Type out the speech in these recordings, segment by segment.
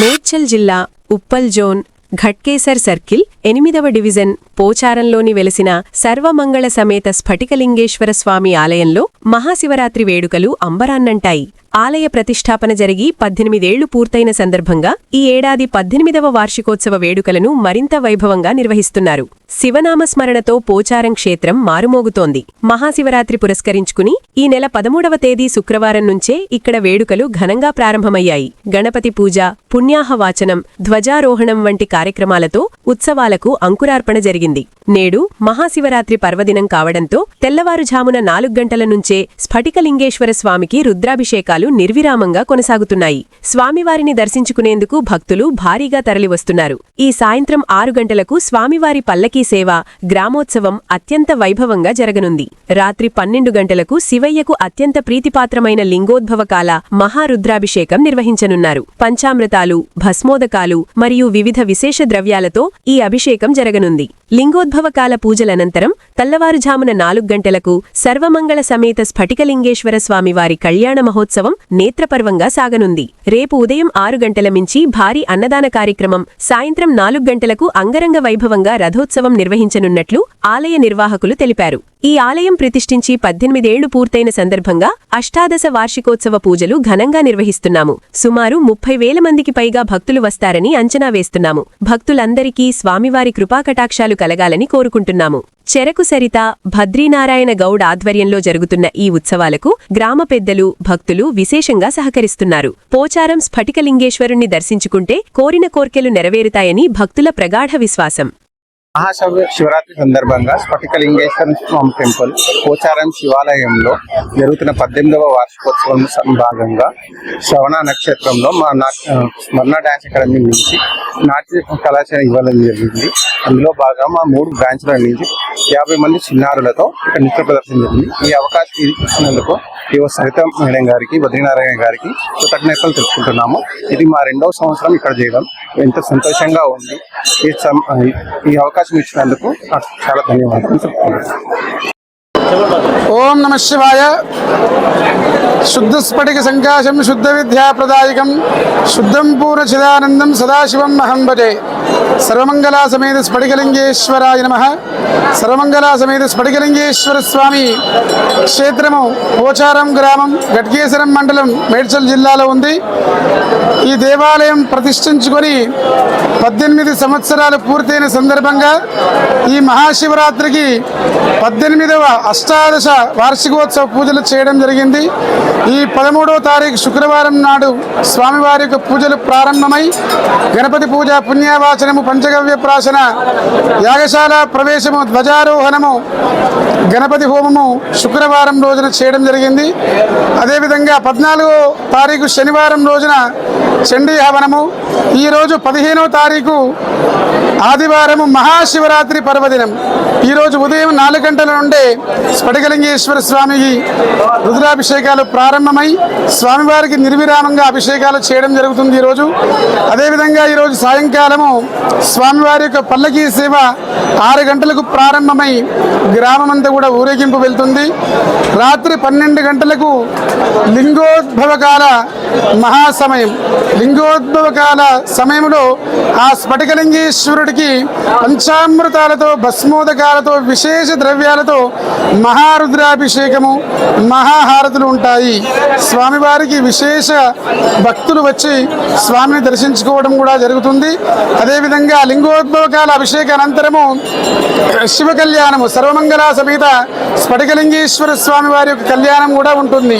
మేడ్చల్ జిల్లా Uppal zone Ghatkesar circle ఎనిమిదవ division పోచారంలోని వెలసిన సర్వమంగళ సమేత స్ఫటికలింగేశ్వర స్వామి ఆలయంలో మహాశివరాత్రి వేడుకలు అంబరాన్నంటాయి. ఆలయ ప్రతిష్టాపన జరిగి పద్దెనిమిదేళ్ళు పూర్తయిన సందర్భంగా ఈ ఏడాది పద్దెనిమిదవ వార్షికోత్సవ వేడుకలను మరింత వైభవంగా నిర్వహిస్తున్నారు. శివనామస్మరణతో పోచారం క్షేత్రం మారుమోగుతోంది. మహాశివరాత్రి పురస్కరించుకుని ఈ నెల పదమూడవ తేదీ శుక్రవారం నుంచే ఇక్కడ వేడుకలు ఘనంగా ప్రారంభమయ్యాయి. గణపతి పూజ పుణ్యాహవాచనం ధ్వజారోహణం వంటి కార్యక్రమాలతో ఉత్సవాలకు అంకురార్పణ జరిగింది. నేడు మహాశివరాత్రి పర్వదినం కావడంతో తెల్లవారుజామున నాలుగు గంటల నుంచే స్ఫటికలింగేశ్వర స్వామికి రుద్రాభిషేకాలు నిర్విరామంగా కొనసాగుతున్నాయి. స్వామివారిని దర్శించుకునేందుకు భక్తులు భారీగా తరలివస్తున్నారు. ఈ సాయంత్రం ఆరు గంటలకు స్వామివారి పల్లకీ సేవ గ్రామోత్సవం అత్యంత వైభవంగా జరగనుంది. రాత్రి పన్నెండు గంటలకు శివయ్యకు అత్యంత ప్రీతిపాత్రమైన లింగోద్భవ కాల మహారుద్రాభిషేకం నిర్వహించనున్నారు. పంచామృతాలు భస్మోదకాలు మరియు వివిధ విశేష ద్రవ్యాలతో ఈ అభిషేకం జరగనుంది. లింగోద్భవ కాల పూజలనంతరం తెల్లవారుజామున నాలుగు గంటలకు సర్వమంగళ సమేత స్ఫటికలింగేశ్వర స్వామివారి కళ్యాణ మహోత్సవం నేత్రపర్వంగా సాగనుంది. రేపు ఉదయం ఆరు గంటల మించి భారీ అన్నదాన కార్యక్రమం సాయంత్రం నాలుగు గంటలకు అంగరంగ వైభవంగా రథోత్సవం నిర్వహించనున్నట్లు ఆలయ నిర్వాహకులు తెలిపారు. ఈ ఆలయం ప్రతిష్ఠించి పద్దెనిమిదేళ్ళు పూర్తయిన సందర్భంగా అష్టాదశ వార్షికోత్సవ పూజలు ఘనంగా నిర్వహిస్తున్నాము. సుమారు ముప్పై వేల మందికి పైగా భక్తులు వస్తారని అంచనా వేస్తున్నాము. భక్తులందరికీ స్వామివారి కృపాకటాక్షాలు కలగాలని కోరుకుంటున్నాము. చెరకు సరిత భద్రీనారాయణ గౌడ్ ఆధ్వర్యంలో జరుగుతున్న ఈ ఉత్సవాలకు గ్రామ పెద్దలు భక్తులు విశేషంగా సహకరిస్తున్నారు. పోచారం స్ఫటికలింగేశ్వరుణ్ణి దర్శించుకుంటే కోరిన కోర్కెలు నెరవేరుతాయని భక్తుల ప్రగాఢ విశ్వాసం. మహాశివ శివరాత్రి సందర్భంగా స్ఫటికలింగేశ్వర స్వామి టెంపుల్ పోచారం శివాలయంలో జరుగుతున్న పద్దెనిమిదవ వార్షికోత్సవం భాగంగా శ్రవణ నక్షత్రంలో మా నా స్మరణ డాన్స్ అకాడమీ నుంచి నాట్య కళాశాల ఇవ్వడం జరిగింది. అందులో భాగంగా మా మూడు బ్రాంచ్ల నుంచి యాభై మంది చిన్నారులతో ఇక్కడ నృత్య ప్రదర్శన జరిగింది. ఈ అవకాశం ఇచ్చినందుకు ఈవో సరిత మేడం గారికి బద్రీనారాయణ గారికి కృతజ్ఞతలు తెలుపుకుంటున్నాము. ఇది మా రెండవ సంవత్సరం ఇక్కడ చేయడం. ఎంతో సంతోషంగా ఉంది. ఈ ఈ అవకాశం ఇచ్చినందుకు చాలా ధన్యవాదాలు చెప్పుకుంటున్నాను ఓం నమ శివాయ. శుద్ధ స్ఫటిక సంకాశం శుద్ధ విద్యా ప్రదాయకం శుద్ధం పూర్ణ చిదానందం సదాశివం అహం భజే. సర్వమంగళా సమేత స్ఫటికలింగేశ్వరాయ నమ. సర్వమంగళా సమేత స్ఫటికలింగేశ్వర స్వామి క్షేత్రము పోచారం గ్రామం గట్కేశ్వరం మండలం మేడ్చల్ జిల్లాలో ఉంది. ఈ దేవాలయం ప్రతిష్ఠించుకొని పద్దెనిమిది సంవత్సరాలు పూర్తయిన సందర్భంగా ఈ మహాశివరాత్రికి పద్దెనిమిదవ అష్టాదశ వార్షికోత్సవ పూజలు చేయడం జరిగింది. ఈ పదమూడవ తారీఖు శుక్రవారం నాడు స్వామివారి యొక్క పూజలు ప్రారంభమై గణపతి పూజ పుణ్యవాచనము పంచగవ్య ప్రాశన యాగశాల ప్రవేశము ధ్వజారోహణము గణపతి హోమము శుక్రవారం రోజున చేయడం జరిగింది. అదేవిధంగా పద్నాలుగో తారీఖు శనివారం రోజున చండీ హవనము ఈరోజు పదిహేనవ తారీఖు ఆదివారం మహాశివరాత్రి పర్వదినం. ఈరోజు ఉదయం నాలుగు గంటల నుండే స్ఫటికలింగేశ్వర స్వామికి రుద్రాభిషేకాలు ప్రారంభమై స్వామివారికి నిర్విరామంగా అభిషేకాలు చేయడం జరుగుతుంది ఈరోజు అదేవిధంగా ఈరోజు సాయంకాలము స్వామివారి యొక్క పల్లకీ సేవ ఆరు గంటలకు ప్రారంభమై గ్రామమంతా కూడా ఊరేగింపు వెళ్తుంది. రాత్రి పన్నెండు గంటలకు లింగోద్భవకాల మహాసమయం. లింగోద్భవకాల సమయంలో ఆ స్ఫటికలింగేశ్వరుడికి పంచామృతాలతో భస్మోదకాలతో విశేష ద్రవ్యాలతో మహారుద్రాభిషేకము మహాహారతులు ఉంటాయి. స్వామివారికి విశేష భక్తులు వచ్చి స్వామిని దర్శించుకోవడం కూడా జరుగుతుంది. అదేవిధంగా లింగోద్భవకాల అభిషేక అనంతరము శివ కళ్యాణము సర్వమంగళ సమేత స్ఫటికలింగేశ్వర స్వామి వారి యొక్క కళ్యాణం కూడా ఉంటుంది.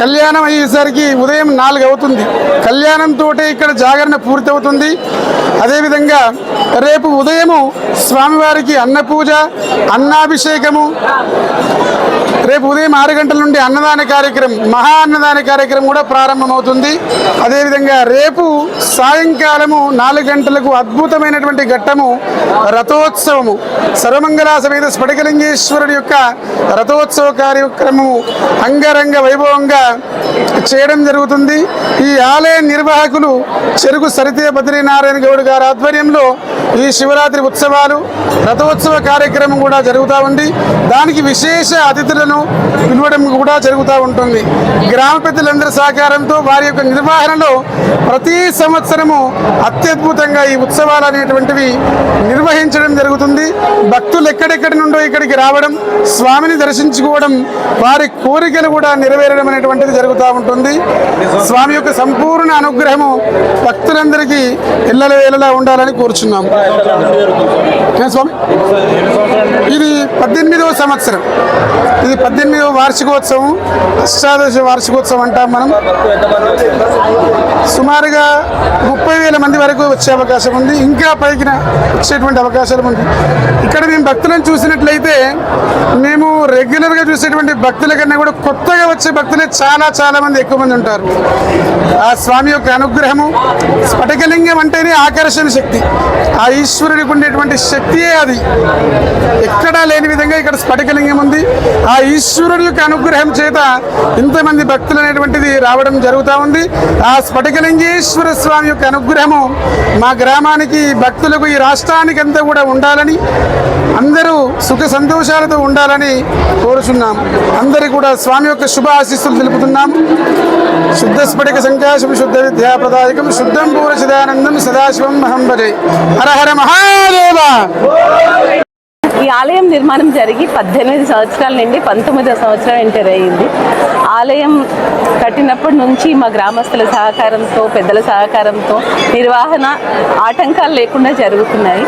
కళ్యాణం అయ్యేసరికి ఉదయం నాలుగు అవుతుంది. కళ్యాణంతో ఇక్కడ జాగరణ పూర్తవుతుంది. అదేవిధంగా రేపు ఉదయము స్వామివారికి అన్న పూజ అన్నాభిషేకము రేపు ఉదయం ఆరు గంటల నుండి అన్నదాన కార్యక్రమం మహా అన్నదాన కార్యక్రమం కూడా ప్రారంభమవుతుంది. అదేవిధంగా రేపు సాయంకాలము నాలుగు గంటలకు అద్భుతమైనటువంటి ఘట్టము రథోత్సవము. సర్వమంగళ సమేత స్ఫటికలింగేశ్వరుడి యొక్క రథోత్సవ కార్యక్రమము అంగరంగ వైభవంగా చేయడం జరుగుతుంది. ఈ ఆలయ నిర్వాహకులు చెరుకు సరితే బద్రీనారాయణ గౌడ్ గారి ఆధ్వర్యంలో ఈ శివరాత్రి ఉత్సవాలు రథోత్సవ కార్యక్రమం కూడా జరుగుతూ ఉంది. దానికి విశేష అతిథులను పిలవడం కూడా జరుగుతూ ఉంటుంది. గ్రామ పెద్దలందరి సహకారంతో వారి యొక్క నిర్వహణలో ప్రతి సంవత్సరము అత్యద్భుతంగా ఈ ఉత్సవాలు అనేటువంటివి నిర్వహించడం జరుగుతుంది. భక్తులు ఎక్కడెక్కడి నుండో ఇక్కడికి రావడం స్వామిని దర్శించుకోవడం వారి కోరికలు కూడా నెరవేరడం అనేటువంటిది జరుగుతూ ఉంటుంది. స్వామి యొక్క సంపూర్ణ అనుగ్రహము భక్తులందరికీ ఇళ్ళలో వేళలా ఉండాలని కోరుచున్నాం స్వామి? ఇది పద్దెనిమిదవ సంవత్సరం. ఇది పద్దెనిమిదవ వార్షికోత్సవం అష్టాదశ వార్షికోత్సవం అంటాం మనం సుమారుగా ముప్పై వేల మంది వరకు వచ్చే అవకాశం ఉంది ఇంకా పైకి వచ్చేటువంటి అవకాశాలు ఉంది ఇక్కడ మేము భక్తులను చూసినట్లయితే మేము రెగ్యులర్గా చూసేటువంటి భక్తుల కన్నా కూడా కొత్తగా వచ్చే భక్తులే చాలా చాలా మంది ఎక్కువ మంది ఉంటారు. ఆ స్వామి యొక్క అనుగ్రహము స్ఫటికలింగం అంటేనే ఆకర్షణ శక్తి. ఆ ఈశ్వరుడికి ఉండేటువంటి శక్తియే అది. ఎక్కడా లేని విధంగా ఇక్కడ స్ఫటికలింగం ఉంది. ఆ ఈశ్వరుడి యొక్క అనుగ్రహం చేత ఇంతమంది భక్తులు అనేటువంటిది రావడం జరుగుతూ ఉంది. ఆ స్ఫటికలింగేశ్వర స్వామి యొక్క అనుగ్రహము మా గ్రామానికి భక్తులకు ఈ రాష్ట్రానికి అంతా కూడా ఉండాలని అందరూ సుఖ సంతోషాలతో ఉండాలని కోరుచున్నాం. అందరికీ కూడా స్వామి యొక్క శుభ ఆశీస్సులు తెలుపుతున్నాం. శుద్ధ స్ఫటిక సంకాశం శుద్ధ విద్యాప్రదాయకం శుద్ధం పూర్వ సదానందం సదాశివం మహంబరే హర హర మహాదేవ! ఈ ఆలయం నిర్మాణం జరిగి పద్దెనిమిది సంవత్సరాల నుండి పంతొమ్మిదవ సంవత్సరం ఎంటర్ అయ్యింది. ఆలయం కట్టినప్పటి నుంచి మా గ్రామస్తుల సహకారంతో పెద్దల సహకారంతో నిర్వహణ ఆటంకాలు లేకుండా జరుగుతున్నాయి.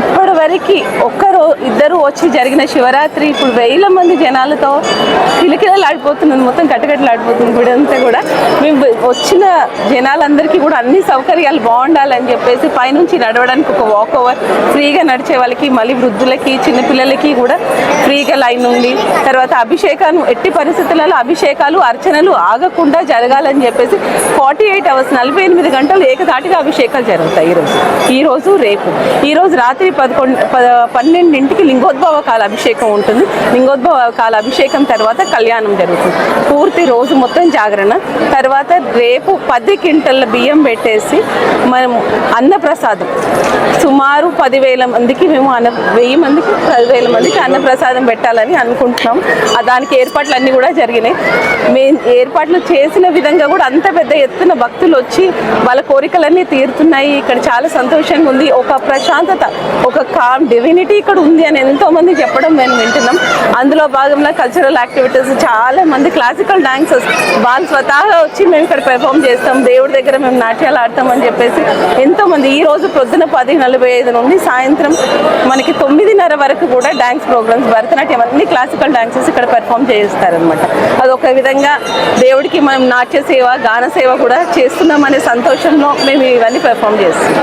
ఇప్పటి వరకు ఇద్దరు వచ్చి జరిగిన శివరాత్రి ఇప్పుడు వేల మంది జనాలతో కిలకిలలాడిపోతున్నది. మొత్తం కట్టకట్టలాడిపోతుంది గుడి అంతా కూడా. మేము వచ్చిన జనాలందరికీ కూడా అన్ని సౌకర్యాలు బాగుండాలని చెప్పేసి పైనుంచి నడవడానికి ఒక వాక్ ఓవర్ ఫ్రీగా నడిచే వాళ్ళకి మళ్ళీ వృద్ధులకి చిన్నపిల్లలకి కూడా ఫ్రీగా లైన్ ఉంది. తర్వాత అభిషేకాలు ఎట్టి పరిస్థితులలో అభిషేకాలు అర్చనలు ఆగకుండా జరగాలని చెప్పేసి ఫార్టీ ఎయిట్ అవర్స్ నలభై ఎనిమిది గంటలు ఏకదాటిగా అభిషేకాలు జరుగుతాయి ఈరోజు. ఈరోజు రేపు. ఈరోజు రాత్రి పదకొండు పన్నెండు పన్నెండింటికి లింగోద్భవ కాల అభిషేకం ఉంటుంది. లింగోద్భవ కాల అభిషేకం తర్వాత కళ్యాణం జరుగుతుంది. పూర్తి రోజు మొత్తం జాగరణ. తర్వాత రేపు పది క్వింటల్ల బియ్యం పెట్టేసి మనం అన్నప్రసాదం. సుమారు పదివేల మందికి మేము అన్న వెయ్యి మందికి పదివేల మందికి అన్నప్రసాదం పెట్టాలని అనుకుంటున్నాం. దానికి ఏర్పాట్లు అన్నీ కూడా జరిగినాయి. మేము ఏర్పాట్లు చేసిన విధంగా కూడా అంత పెద్ద ఎత్తున భక్తులు వచ్చి వాళ్ళ కోరికలన్నీ తీరుతున్నాయి. ఇక్కడ చాలా సంతోషంగా ఉంది. ఒక ప్రశాంతత ఒక కామ్ డివినిటీ ఇక్కడ ఉంది అని ఎంతో మంది చెప్పడం మేము వింటున్నాం. అందులో భాగంగా కల్చరల్ యాక్టివిటీస్ చాలా మంది క్లాసికల్ డాన్సర్స్ వాళ్ళు స్వతహాగా వచ్చి మేము ఇక్కడ పెర్ఫామ్ చేస్తాం. దేవుడి దగ్గర మేము నాట్యాలు ఆడతాం అని చెప్పేసి ఎంతో మంది ఈ రోజు ప్రొద్దున పది నలభై ఐదు నుండి సాయంత్రం మనకి తొమ్మిదిన్నర వరకు కూడా డాన్స్ ప్రోగ్రామ్స్ భరతనాట్యం అన్ని క్లాసికల్ డాన్సెస్ ఇక్కడ పెర్ఫామ్ చేస్తారనమాట అదొక విధంగా దేవుడికి మనం నాట్య సేవ గాన సేవ కూడా చేస్తున్నామనే సంతోషంలో మేము ఇవన్నీ పెర్ఫామ్ చేస్తాం.